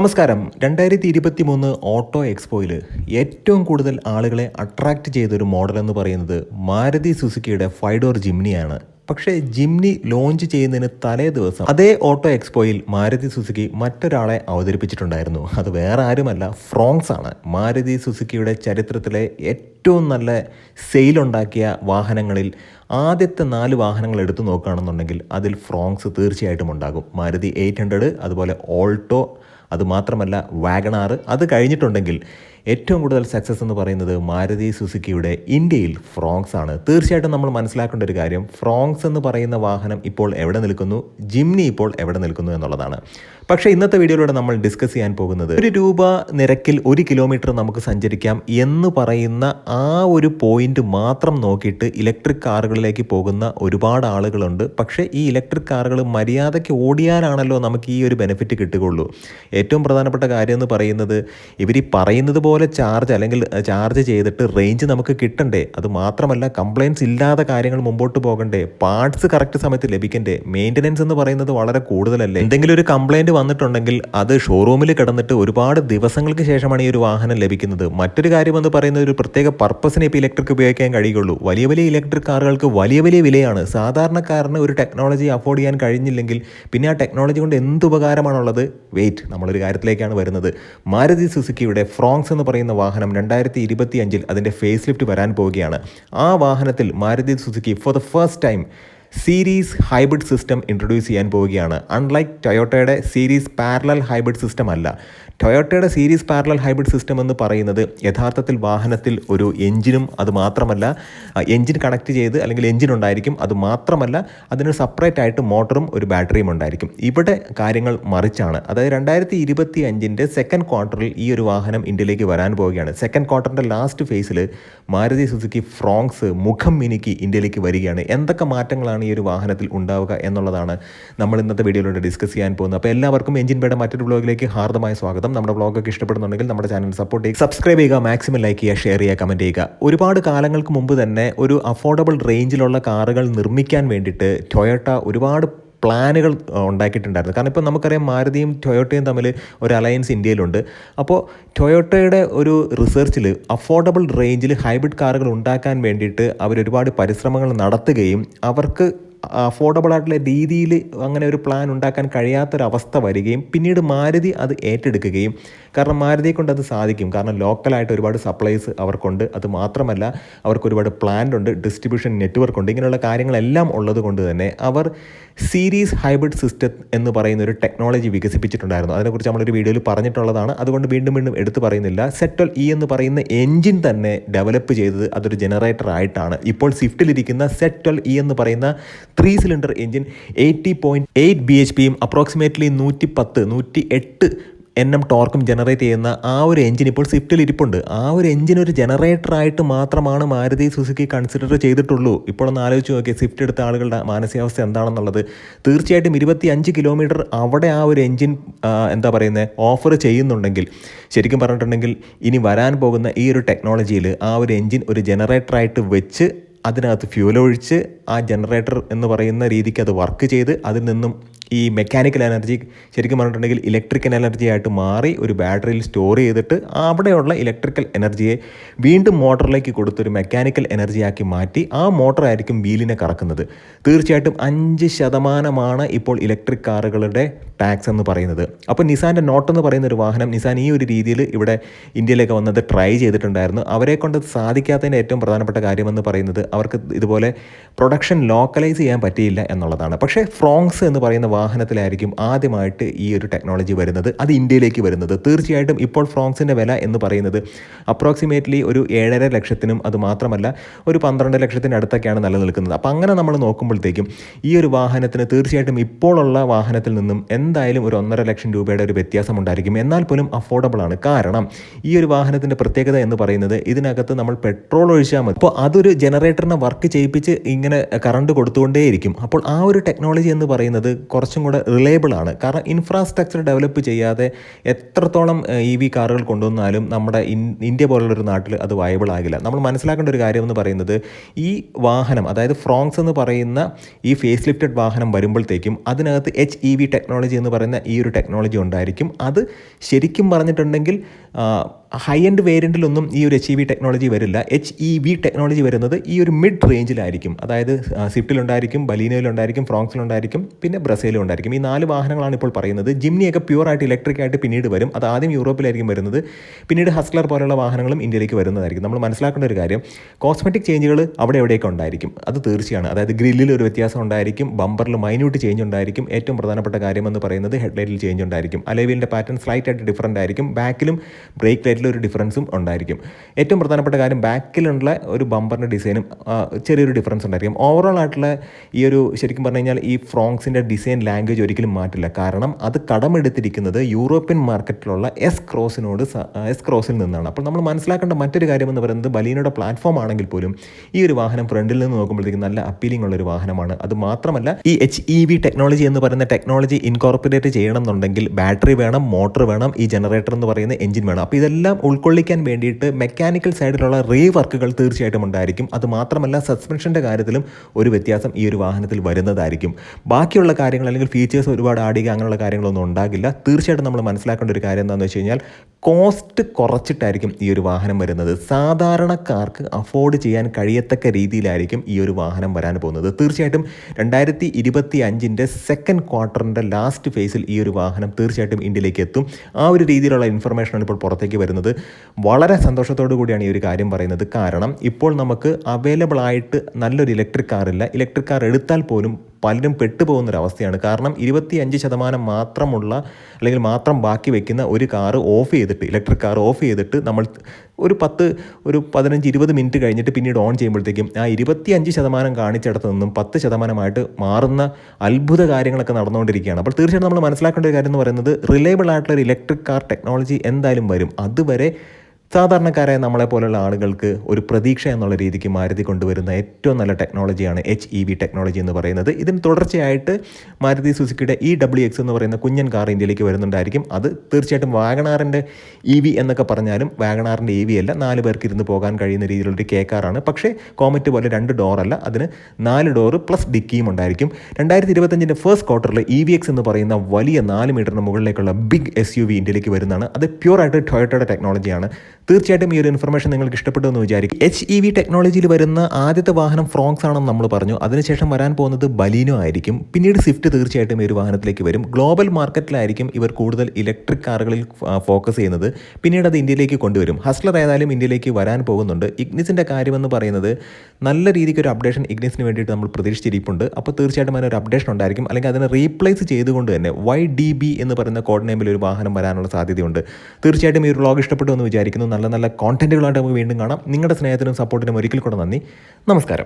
നമസ്കാരം. രണ്ടായിരത്തി ഇരുപത്തി മൂന്ന് ഓട്ടോ എക്സ്പോയിൽ ഏറ്റവും കൂടുതൽ ആളുകളെ അട്രാക്റ്റ് ചെയ്തൊരു മോഡൽ എന്ന് പറയുന്നത് മാരുതി സുസുക്കിയുടെ ഫൈഡോർ ജിംനിയാണ് പക്ഷേ ജിംനി ലോഞ്ച് ചെയ്യുന്നതിന് തലേ ദിവസം അതേ ഓട്ടോ എക്സ്പോയിൽ മാരുതി സുസുക്കി മറ്റൊരാളെ അവതരിപ്പിച്ചിട്ടുണ്ടായിരുന്നു. അത് വേറെ ആരുമല്ല ഫ്രോങ്സ് ആണ്. മാരുതി സുസുക്കിയുടെ ചരിത്രത്തിലെ ഏറ്റവും നല്ല സെയിലുണ്ടാക്കിയ വാഹനങ്ങളിൽ ആദ്യത്തെ നാല് വാഹനങ്ങൾ എടുത്തു നോക്കുകയാണെന്നുണ്ടെങ്കിൽ അതിൽ ഫ്രോങ്സ് തീർച്ചയായിട്ടും ഉണ്ടാകും. മാരുതി എയ്റ്റ് ഹൺഡ്രഡ് അതുപോലെ ഓൾട്ടോ അതുമാത്രമല്ല വാഗണാർ അത് കഴിഞ്ഞിട്ടുണ്ടെങ്കിൽ ഏറ്റവും കൂടുതൽ സക്സസ് എന്ന് പറയുന്നത് മാരുതി സുസുക്കിയുടെ ഇന്ത്യയിൽ ഫ്രോങ്സ് ആണ്. തീർച്ചയായിട്ടും നമ്മൾ മനസ്സിലാക്കേണ്ട ഒരു കാര്യം ഫ്രോങ്സ് എന്ന് പറയുന്ന വാഹനം ഇപ്പോൾ എവിടെ നിൽക്കുന്നു? ജിംനി ഇപ്പോൾ എവിടെ നിൽക്കുന്നു എന്നുള്ളതാണ്. പക്ഷേ ഇന്നത്തെ വീഡിയോയിലൂടെ നമ്മൾ ഡിസ്കസ് ചെയ്യാൻ പോകുന്നത് ഒരു രൂപ നിരക്കിൽ ഒരു കിലോമീറ്റർ നമുക്ക് സഞ്ചരിക്കാം എന്ന് പറയുന്ന ആ ഒരു പോയിന്റ് മാത്രം നോക്കിയിട്ട് ഇലക്ട്രിക് കാറുകളിലേക്ക് പോകുന്ന ഒരുപാട് ആളുകളുണ്ട്. പക്ഷേ ഈ ഇലക്ട്രിക് കാറുകൾ മര്യാദയ്ക്ക് ഓടിയാലാണല്ലോ നമുക്ക് ഈ ഒരു ബെനിഫിറ്റ് കിട്ടുകയുള്ളൂ. ഏറ്റവും പ്രധാനപ്പെട്ട കാര്യം എന്ന് പറയുന്നത് ഇവർ ഈ പറയുന്നത് പോലെ ചാർജ് അല്ലെങ്കിൽ ചാർജ് ചെയ്തിട്ട് റേഞ്ച് നമുക്ക് കിട്ടണ്ടേ? അത് മാത്രമല്ല കംപ്ലയിൻസ് ഇല്ലാതെ കാര്യങ്ങൾ മുമ്പോട്ട് പോകണ്ടേ? പാർട്സ് കറക്റ്റ് സമയത്ത് ലഭിക്കണ്ടേ? മെയിന്റനൻസ് എന്ന് പറയുന്നത് വളരെ കൂടുതലല്ലേ? എന്തെങ്കിലും ഒരു കംപ്ലയിന്റ് വന്നിട്ടുണ്ടെങ്കിൽ അത് ഷോറൂമിൽ കിടന്നിട്ട് ഒരുപാട് ദിവസങ്ങൾക്ക് ശേഷമാണ് ഈ ഒരു വാഹനം ലഭിക്കുന്നത്. മറ്റൊരു കാര്യം എന്ന് പറയുന്നത് ഒരു പ്രത്യേക പർപ്പസിനെ ഇപ്പോൾ ഇലക്ട്രിക് ഉപയോഗിക്കാൻ കഴിയുള്ളൂ വലിയ വലിയ ഇലക്ട്രിക് കാറുകൾക്ക് വലിയ വലിയ വിലയാണ്. സാധാരണക്കാരന് ഒരു ടെക്നോളജി അഫോർഡ് ചെയ്യാൻ കഴിഞ്ഞില്ലെങ്കിൽ പിന്നെ ആ ടെക്നോളജി കൊണ്ട് എന്ത് ഉപകാരമാണുള്ളത്? വെയിറ്റ് നമ്മളൊരു കാര്യത്തിലേക്കാണ് വരുന്നത്. മാരുതി സുസുക്കിയുടെ ഫ്രോങ്സ് എന്ന് പറയുന്ന വാഹനം രണ്ടായിരത്തി ഇരുപത്തി അഞ്ചിൽ അതിന്റെ ഫേസ് ലിഫ്റ്റ് വരാൻ പോവുകയാണ്. ആ വാഹനത്തിൽ Maruti Suzuki for the first time series hybrid system introduce ചെയ്യാൻ പോവുകയാണ്. അൺലൈക്ക് ടൊയോട്ടയുടെ സീരീസ് പാരലൽ ഹൈബ്രിഡ് സിസ്റ്റം അല്ല. ടൊയോട്ടയുടെ സീരീസ് പാരലൽ ഹൈബ്രിഡ് സിസ്റ്റം എന്ന് പറയുന്നത് യഥാർത്ഥത്തിൽ വാഹനത്തിൽ ഒരു എഞ്ചിനും അത് മാത്രമല്ല എഞ്ചിൻ കണക്ട് ചെയ്ത് അല്ലെങ്കിൽ എഞ്ചിൻ ഉണ്ടായിരിക്കും അത് മാത്രമല്ല അതിന് സെപ്പറേറ്റ് ആയിട്ട് മോട്ടറും ഒരു ബാറ്ററിയും ഉണ്ടായിരിക്കും. ഇവിടെ കാര്യങ്ങൾ മറിച്ചാണ്. അതായത് രണ്ടായിരത്തി ഇരുപത്തി അഞ്ചിന്റെ സെക്കൻഡ് ക്വാർട്ടറിൽ ഈ ഒരു വാഹനം ഇന്ത്യയിലേക്ക് വരാൻ പോവുകയാണ്. സെക്കൻഡ് ക്വാർട്ടറിന്റെ ലാസ്റ്റ് ഫേസിൽ മാരുതി സുസുക്കി ഫ്രോങ്സ് മുഖം മിനിക്ക് ഇന്ത്യയിലേക്ക് വരികയാണ്. എന്തൊക്കെ മാറ്റങ്ങളാണ് ഈ ഒരു വാഹനത്തിൽ ഉണ്ടാവുക എന്നുള്ളതാണ് നമ്മൾ ഇന്നത്തെ വീഡിയോയിലൂടെ ഡിസ്കസ് ചെയ്യാൻ പോകുന്നത്. അപ്പോൾ എല്ലാവർക്കും എഞ്ചിൻ പേടെ മറ്റൊരു ബ്ലോഗിലേക്ക് ഹാർദമായ സ്വാഗതം. നമ്മുടെ ബ്ലോഗൊക്കെ ഇഷ്ടപ്പെടുന്നുണ്ടെങ്കിൽ നമ്മുടെ ചാനൽ സപ്പോർട്ട് ചെയ്യുക. സബ്സ്ക്രൈബ് ചെയ്യുക മാക്സിമം ലൈക്ക് ചെയ്യുക ഷെയർ ചെയ്യുക കമന്റ് ചെയ്യുക. ഒരുപാട് കാലങ്ങൾക്ക് മുമ്പ് തന്നെ ഒരു അഫോർഡബിൾ റേഞ്ചിലുള്ള കാറുകൾ നിർമ്മിക്കാൻ വേണ്ടിയിട്ട് ടൊയോട്ട ഒരുപാട് പ്ലാനുകൾ ഉണ്ടാക്കിയിട്ടുണ്ടായിരുന്നു. കാരണം ഇപ്പോൾ നമുക്കറിയാം മാരുതിയും ടൊയോട്ടയും തമ്മിൽ ഒരു അലയൻസ് ഇന്ത്യയിലുണ്ട്. അപ്പോൾ ടൊയോട്ടയുടെ ഒരു റിസർച്ചിൽ അഫോർഡബിൾ റേഞ്ചിൽ ഹൈബ്രിഡ് കാറുകൾ ഉണ്ടാക്കാൻ വേണ്ടിയിട്ട് അവർ ഒരുപാട് പരിശ്രമങ്ങൾ നടത്തുകയും അവർക്ക് അഫോർഡബിൾ ആയിട്ടുള്ള രീതിയിൽ അങ്ങനെ ഒരു പ്ലാൻ ഉണ്ടാക്കാൻ കഴിയാത്തൊരവസ്ഥ വരികയും പിന്നീട് മാരുതി അത് ഏറ്റെടുക്കുകയും കാരണം മാരുതിയെ കൊണ്ട് അത് സാധിക്കും. കാരണം ലോക്കലായിട്ട് ഒരുപാട് സപ്ലൈസ് അവർക്കുണ്ട്. അത് മാത്രമല്ല അവർക്ക് ഒരുപാട് പ്ലാന്റ് ഉണ്ട് ഡിസ്ട്രിബ്യൂഷൻ നെറ്റ്വർക്ക് ഉണ്ട് ഇങ്ങനെയുള്ള കാര്യങ്ങളെല്ലാം ഉള്ളത് കൊണ്ട് തന്നെ അവർ സീരീസ് ഹൈബ്രിഡ് സിസ്റ്റം എന്ന് പറയുന്ന ഒരു ടെക്നോളജി വികസിപ്പിച്ചിട്ടുണ്ടായിരുന്നു. അതിനെക്കുറിച്ച് നമ്മളൊരു വീഡിയോയിൽ പറഞ്ഞിട്ടുള്ളതാണ്. അതുകൊണ്ട് വീണ്ടും വീണ്ടും എടുത്തു പറയുന്നില്ല. സെറ്റൽ ഇ എന്ന് പറയുന്ന എൻജിൻ തന്നെ ഡെവലപ്പ് ചെയ്തത് അതൊരു ജനറേറ്റർ ആയിട്ടാണ്. ഇപ്പോൾ സ്വിഫ്റ്റിലിരിക്കുന്ന സെറ്റൽ ഇ എന്ന് പറയുന്ന three cylinder engine eighty point eight B H പിയും അപ്രോക്സിമേറ്റ്ലി നൂറ്റി പത്ത് നൂറ്റി എട്ട് എൻ എം ടോർക്കും ജനറേറ്റ് ചെയ്യുന്ന ആ ഒരു എഞ്ചിൻ ഇപ്പോൾ സ്വിഫ്റ്റിൽ ഇരിപ്പുണ്ട്. ആ ഒരു എഞ്ചിൻ ഒരു ജനറേറ്ററായിട്ട് മാത്രമാണ് മാരുതി സുസുക്കി കൺസിഡർ ചെയ്തിട്ടുള്ളൂ. ഇപ്പോൾ ഒന്ന് ആലോചിച്ച് നോക്കിയാൽ സ്വിഫ്റ്റ് എടുത്ത ആളുകളുടെ മാനസികാവസ്ഥ എന്താണെന്നുള്ളത്. തീർച്ചയായിട്ടും ഇരുപത്തി അഞ്ച് കിലോമീറ്റർ അവിടെ ആ ഒരു എഞ്ചിൻ എന്താ പറയുന്നത് ഓഫർ ചെയ്യുന്നുണ്ടെങ്കിൽ ശരിക്കും പറഞ്ഞിട്ടുണ്ടെങ്കിൽ ഇനി വരാൻ പോകുന്ന ഈ ഒരു ടെക്നോളജിയിൽ ആ ഒരു എഞ്ചിൻ ഒരു ജനറേറ്ററായിട്ട് വെച്ച് അതിനകത്ത് ഫ്യൂൽ ഒഴിച്ച് ആ ജനറേറ്റർ എന്ന് പറയുന്ന രീതിക്ക് അത് വർക്ക് ചെയ്ത് അതിൽ നിന്നും ഈ മെക്കാനിക്കൽ എനർജി ശരിക്കും പറഞ്ഞിട്ടുണ്ടെങ്കിൽ ഇലക്ട്രിക്കൽ എനർജി ആയിട്ട് മാറി ഒരു ബാറ്ററിയിൽ സ്റ്റോർ ചെയ്തിട്ട് അവിടെയുള്ള ഇലക്ട്രിക്കൽ എനർജിയെ വീണ്ടും മോട്ടറിലേക്ക് കൊടുത്തൊരു മെക്കാനിക്കൽ എനർജിയാക്കി മാറ്റി ആ മോട്ടറായിരിക്കും വീലിനെ കറക്കുന്നത്. തീർച്ചയായിട്ടും അഞ്ച് ശതമാനമാണ് ഇപ്പോൾ ഇലക്ട്രിക് കാറുകളുടെ ടാക്സ് എന്ന് പറയുന്നത്. അപ്പോൾ നിസാന്റെ നോട്ട് എന്ന് പറയുന്ന ഒരു വാഹനം നിസാൻ ഈ ഒരു രീതിയിൽ ഇവിടെ ഇന്ത്യയിലേക്ക് വന്നത് ട്രൈ ചെയ്തിട്ടുണ്ടായിരുന്നു. അവരെ കൊണ്ട് സാധിക്കാത്തതിന്റെ ഏറ്റവും പ്രധാനപ്പെട്ട കാര്യമെന്ന് പറയുന്നത് അവർക്ക് ഇതുപോലെ പ്രൊഡക്ഷൻ ലോക്കലൈസ് ചെയ്യാൻ പറ്റിയില്ല എന്നുള്ളതാണ്. പക്ഷേ ഫ്രോങ്സ് എന്ന് പറയുന്ന വാഹനത്തിലായിരിക്കും ആദ്യമായിട്ട് ഈ ഒരു ടെക്നോളജി വരുന്നത്. അത് ഇന്ത്യയിലേക്ക് വരുന്നത്. തീർച്ചയായിട്ടും ഇപ്പോൾ ഫ്രോങ്സിന്റെ വില എന്ന് പറയുന്നത് അപ്രോക്സിമേറ്റ്ലി ഒരു ഏഴര ലക്ഷത്തിനും അത് മാത്രമല്ല ഒരു പന്ത്രണ്ട് ലക്ഷത്തിന്റെ അടുത്തൊക്കെയാണ് നിലനിൽക്കുന്നത്. അപ്പോൾ അങ്ങനെ നമ്മൾ നോക്കുമ്പോഴത്തേക്കും ഈ ഒരു വാഹനത്തിന് തീർച്ചയായിട്ടും ഇപ്പോഴുള്ള വാഹനത്തിൽ നിന്നും എന്തായാലും ഒരു ഒന്നര ലക്ഷം രൂപയുടെ ഒരു വ്യത്യാസം ഉണ്ടായിരിക്കും. എന്നാൽ പോലും അഫോർഡബിൾ ആണ്. കാരണം ഈ ഒരു വാഹനത്തിന്റെ പ്രത്യേകത എന്ന് പറയുന്നത് ഇതിനകത്ത് നമ്മൾ പെട്രോൾ ഒഴിച്ചാൽ മതി. അപ്പോൾ അതൊരു ജനറേറ്ററിനെ വർക്ക് ചെയ്യിപ്പിച്ച് ഇങ്ങനെ കറണ്ട് കൊടുത്തുകൊണ്ടേയിരിക്കും. അപ്പോൾ ആ ഒരു ടെക്നോളജി എന്ന് പറയുന്നത് കുറച്ച് കുറച്ചും കൂടെ റിലയബിൾ ആണ്. കാരണം ഇൻഫ്രാസ്ട്രക്ചർ ഡെവലപ്പ് ചെയ്യാതെ എത്രത്തോളം ഇ വി കാറുകൾ കൊണ്ടുവന്നാലും നമ്മുടെ ഇന്ത്യ പോലുള്ളൊരു നാട്ടിൽ അത് വയബിൾ ആകില്ല. നമ്മൾ മനസ്സിലാക്കേണ്ട ഒരു കാര്യം എന്ന് പറയുന്നത് ഈ വാഹനം അതായത് ഫ്രോങ്സ് എന്ന് പറയുന്ന ഈ ഫേസ് ലിഫ്റ്റഡ് വാഹനം വരുമ്പോഴത്തേക്കും അതിനകത്ത് എച്ച് ഇ വി ടെക്നോളജി എന്ന് പറയുന്ന ഈ ഒരു ടെക്നോളജി ഉണ്ടായിരിക്കും. അത് ശരിക്കും പറഞ്ഞിട്ടുണ്ടെങ്കിൽ ഹൈ എൻഡ് വേരിയന്റിലൊന്നും ഈ ഒരു എച്ച് ഇ വി ടെക്നോളജി വരില്ല. എച്ച് ഇ വി ടെക്നോളജി വരുന്നത് ഈ ഒരു മിഡ് റേഞ്ചിലായിരിക്കും അതായത് സ്വിഫ്റ്റിലുണ്ടായിരിക്കും ബലീനോയിലുണ്ടായിരിക്കും ഫ്രോങ്സിലുണ്ടായിരിക്കും പിന്നെ ബ്രസേലും ഉണ്ടായിരിക്കും ഈ നാല് വാഹനങ്ങളാണ് ഇപ്പോൾ പറയുന്നത്. ജിംനിയൊക്കെ പ്യുവറായിട്ട് ഇലക്ട്രിക് ആയിട്ട് പിന്നീട് വരും. അത് ആദ്യം യൂറോപ്പിലായിരിക്കും വരുന്നത്. പിന്നീട് ഹസ്ലർ പോലുള്ള വാഹനങ്ങളും ഇന്ത്യയിലേക്ക് വരുന്നതായിരിക്കും. നമ്മൾ മനസ്സിലാക്കേണ്ട ഒരു കാര്യം കോസ്മെറ്റിക് ചേഞ്ചുകൾ അവിടെ എവിടെയൊക്കെ ഉണ്ടായിരിക്കും? അത് തീർച്ചയാണ്. അതായത് ഗ്രില്ലിൽ ഒരു വ്യത്യാസം ഉണ്ടായിരിക്കും ബമ്പറിൽ മൈന്യൂട്ട് ചേഞ്ച് ഉണ്ടായിരിക്കും. ഏറ്റവും പ്രധാനപ്പെട്ട കാര്യം എന്ന് പറയുന്നത് ഹെഡ്ലൈറ്റിൽ ചേഞ്ച് ഉണ്ടായിരിക്കും. അലേവിലിന്റെ പാറ്റേൺ സ്ലൈറ്റ് ആയിട്ട് ഡിഫറന്റ് ആയിരിക്കും. ബാക്കിലും ബ്രേക്ക് ലൈറ്റിലും ഒരു ഡിഫറൻസും ഉണ്ടായിരിക്കും. ഏറ്റവും പ്രധാനപ്പെട്ട കാര്യം ബാക്കിലുള്ള ഒരു ബമ്പറിന്റെ ഡിസൈനും ചെറിയൊരു ഡിഫറൻസ് ഉണ്ടായിരിക്കും. ഓവറോൾ ആയിട്ടുള്ള ഈ ഒരു ശരിക്കും പറഞ്ഞു കഴിഞ്ഞാൽ ഈ ഫ്രോങ്സിന്റെ ഡിസൈൻ ലാംഗ്വേജ് ഒരിക്കലും മാറ്റില്ല. കാരണം അത് കടമെടുത്തിരിക്കുന്നത് യൂറോപ്യൻ മാർക്കറ്റിലുള്ള എസ് ക്രോസിനോട് എസ് ക്രോസിൽ നിന്നാണ്. അപ്പോൾ നമ്മൾ മനസ്സിലാക്കേണ്ട മറ്റൊരു കാര്യം എന്ന് പറയുന്നത് ബലീനയുടെ പ്ലാറ്റ്ഫോം ആണെങ്കിൽ പോലും ഈ ഒരു വാഹനം ഫ്രണ്ടിൽ നിന്ന് നോക്കുമ്പോഴത്തേക്കും നല്ല അപ്പീലിംഗ് ഉള്ള ഒരു വാഹനമാണ്. അത് മാത്രമല്ല ഈ എച്ച് ഇ വി ടെക്നോളജി എന്ന് പറയുന്ന ടെക്നോളജി ഇൻകോർപ്പറേറ്റ് ചെയ്യണം എന്നുണ്ടെങ്കിൽ ബാറ്ററി വേണം മോട്ടോർ വേണം ഈ ജനറേറ്റർ എന്ന് പറയുന്ന എഞ്ചിൻ വേണം. അപ്പോൾ ഇതെല്ലാം ഉൾക്കൊള്ളിക്കാൻ വേണ്ടിയിട്ട് മെക്കാനിക്കൽ സൈഡിലുള്ള റീ വർക്കുകൾ തീർച്ചയായിട്ടും ഉണ്ടായിരിക്കും. അത് മാത്രമല്ല സസ്പെൻഷന്റെ കാര്യത്തിലും ഒരു വ്യത്യാസം ഈ ഒരു വാഹനത്തിൽ വരുന്നതായിരിക്കും. ബാക്കിയുള്ള കാര്യങ്ങൾ അല്ലെങ്കിൽ ഫീച്ചേഴ്സ് ഒരുപാട് ആഡ് ചെയ്യുക അങ്ങനെയുള്ള കാര്യങ്ങളൊന്നും ഉണ്ടാകില്ല. തീർച്ചയായിട്ടും നമ്മൾ മനസ്സിലാക്കേണ്ട ഒരു കാര്യം എന്താണെന്ന് വെച്ച് കഴിഞ്ഞാൽ കോസ്റ്റ് കുറച്ചിട്ടായിരിക്കും ഈ ഒരു വാഹനം വരുന്നത്. സാധാരണക്കാർക്ക് അഫോർഡ് ചെയ്യാൻ കഴിയത്തക്ക രീതിയിലായിരിക്കും ഈ ഒരു വാഹനം വരാൻ പോകുന്നത്. തീർച്ചയായിട്ടും രണ്ടായിരത്തി ഇരുപത്തി അഞ്ചിന്റെ സെക്കൻഡ് ക്വാർട്ടറിന്റെ ലാസ്റ്റ് ഫേസിൽ ഈ ഒരു വാഹനം തീർച്ചയായിട്ടും ഇന്ത്യയിലേക്ക് എത്തും. ആ ഒരു രീതിയിലുള്ള ഇൻഫർമേഷനാണ് ഇപ്പോൾ പുറത്തേക്ക് വരുന്നത്. വളരെ സന്തോഷത്തോടു കൂടിയാണ് ഈ ഒരു കാര്യം പറയുന്നത്. കാരണം ഇപ്പോൾ നമുക്ക് അവൈലബിൾ ആയിട്ട് നല്ലൊരു ഇലക്ട്രിക് കാറില്ല ഇലക്ട്രിക് കാർ എടുത്താൽ പോലും പലരും പെട്ടുപോകുന്നൊരവസ്ഥയാണ്. കാരണം ഇരുപത്തി അഞ്ച് ശതമാനം മാത്രമുള്ള അല്ലെങ്കിൽ മാത്രം ബാക്കി വെക്കുന്ന ഒരു കാറ് ഓഫ് ചെയ്തിട്ട് ഇലക്ട്രിക് കാർ ഓഫ് ചെയ്തിട്ട് നമ്മൾ ഒരു പത്ത് ഒരു പതിനഞ്ച് ഇരുപത് മിനിറ്റ് കഴിഞ്ഞിട്ട് പിന്നീട് ഓൺ ചെയ്യുമ്പോഴത്തേക്കും ആ ഇരുപത്തി അഞ്ച് ശതമാനം കാണിച്ചിടത്ത് നിന്നും പത്ത് ശതമാനമായിട്ട് മാറുന്ന അത്ഭുത കാര്യങ്ങളൊക്കെ നടന്നുകൊണ്ടിരിക്കുകയാണ്. അപ്പോൾ തീർച്ചയായിട്ടും നമ്മൾ മനസ്സിലാക്കേണ്ട ഒരു കാര്യം എന്ന് പറയുന്നത് റിലയബിൾ ആയിട്ടുള്ള ഒരു ഇലക്ട്രിക് കാർ ടെക്നോളജി എന്തായാലും വരും. അതുവരെ സാധാരണക്കാരായ നമ്മളെ പോലുള്ള ആളുകൾക്ക് ഒരു പ്രതീക്ഷ എന്നുള്ള രീതിക്ക് മാരുതി കൊണ്ടുവരുന്ന ഏറ്റവും നല്ല ടെക്നോളജിയാണ് എച്ച് ഇ വി ടെക്നോളജി എന്ന് പറയുന്നത്. ഇതിന് തുടർച്ചയായിട്ട് മാരുതി സുസുക്കിയുടെ ഇ ഡബ്ല്യു എക്സ് എന്ന് പറയുന്ന കുഞ്ഞൻ കാർ ഇന്ത്യയിലേക്ക് വരുന്നുണ്ടായിരിക്കും. അത് തീർച്ചയായിട്ടും വാഗണാറിന്റെ ഇ വി എന്നൊക്കെ പറഞ്ഞാലും വാഗണാറിന്റെ ഇ വി അല്ല നാല് പേർക്ക് ഇരുന്ന് പോകാൻ കഴിയുന്ന രീതിയിലുള്ളൊരു കെ കാറാണ് പക്ഷേ കോമറ്റ് പോലെ രണ്ട് ഡോറല്ല അതിന് നാല് ഡോറ് പ്ലസ് ഡിക്കിയും ഉണ്ടായിരിക്കും. രണ്ടായിരത്തി ഇരുപത്തഞ്ചിന്റെ ഫസ്റ്റ് ക്വാർട്ടറിൽ ഇ വി എക്സ് എന്ന് പറയുന്ന വലിയ നാല് മീറ്ററിന് മുകളിലേക്കുള്ള ബിഗ് എസ് യു വി ഇന്ത്യയിലേക്ക് വരുന്നതാണ്. അത് പ്യൂറായിട്ട് ടൊയോട്ടയുടെ ടെക്നോളജിയാണ് തീർച്ചയായിട്ടും ഈ ഒരു ഇൻഫർമേഷൻ നിങ്ങൾക്ക് ഇഷ്ടപ്പെട്ടു എന്ന് വിചാരിക്കും. എച്ച് ഇ വി ടെക്നോളജിയിൽ വരുന്ന ആദ്യത്തെ വാഹനം ഫ്രോങ്സ് ആണെന്ന് നമ്മൾ പറഞ്ഞു. അതിനുശേഷം വരാൻ പോകുന്നത് ബലീനോ ആയിരിക്കും. പിന്നീട് സ്വിഫ്റ്റ് തീർച്ചയായിട്ടും ഈ ഒരു വാഹനത്തിലേക്ക് വരും. ഗ്ലോബൽ മാർക്കറ്റിലായിരിക്കും ഇവർ കൂടുതൽ ഇലക്ട്രിക് കാറുകളിൽ ഫോക്കസ് ചെയ്യുന്നത്. പിന്നീട് അത് ഇന്ത്യയിലേക്ക് കൊണ്ടുവരും. ഹസ്ലർ ഏതായാലും ഇന്ത്യയിലേക്ക് വരാൻ പോകുന്നുണ്ട്. ഇഗ്നിസിന്റെ കാര്യമെന്ന് പറയുന്നത് നല്ല രീതിക്ക് ഒരു അപ്ഡേഷൻ ഇഗ്നിസിന് വേണ്ടിയിട്ട് നമ്മൾ പ്രതീക്ഷിച്ചിരിപ്പുണ്ട്. അപ്പോൾ തീർച്ചയായിട്ടും അതിനൊരു അപ്ഡേഷൻ ഉണ്ടായിരിക്കും. അല്ലെങ്കിൽ അതിനെ റീപ്ലേസ് ചെയ്തുകൊണ്ട് തന്നെ വൈ ഡി ബി എന്ന് പറയുന്ന കോഡ് നെയിമിൽ ഒരു വാഹനം വരാനുള്ള സാധ്യതയുണ്ട്. തീർച്ചയായിട്ടും ഈ ഒരു വ്ളോഗ് ഇഷ്ടപ്പെട്ടു എന്ന് വിചാരിക്കുന്നു. നല്ല നല്ല കോണ്ടന്റുകളായിട്ട് നമുക്ക് വീണ്ടും കാണാം. നിങ്ങളുടെ സ്നേഹത്തിനും സപ്പോർട്ടിനും ഒരിക്കൽ കൂടെ നന്ദി. നമസ്കാരം.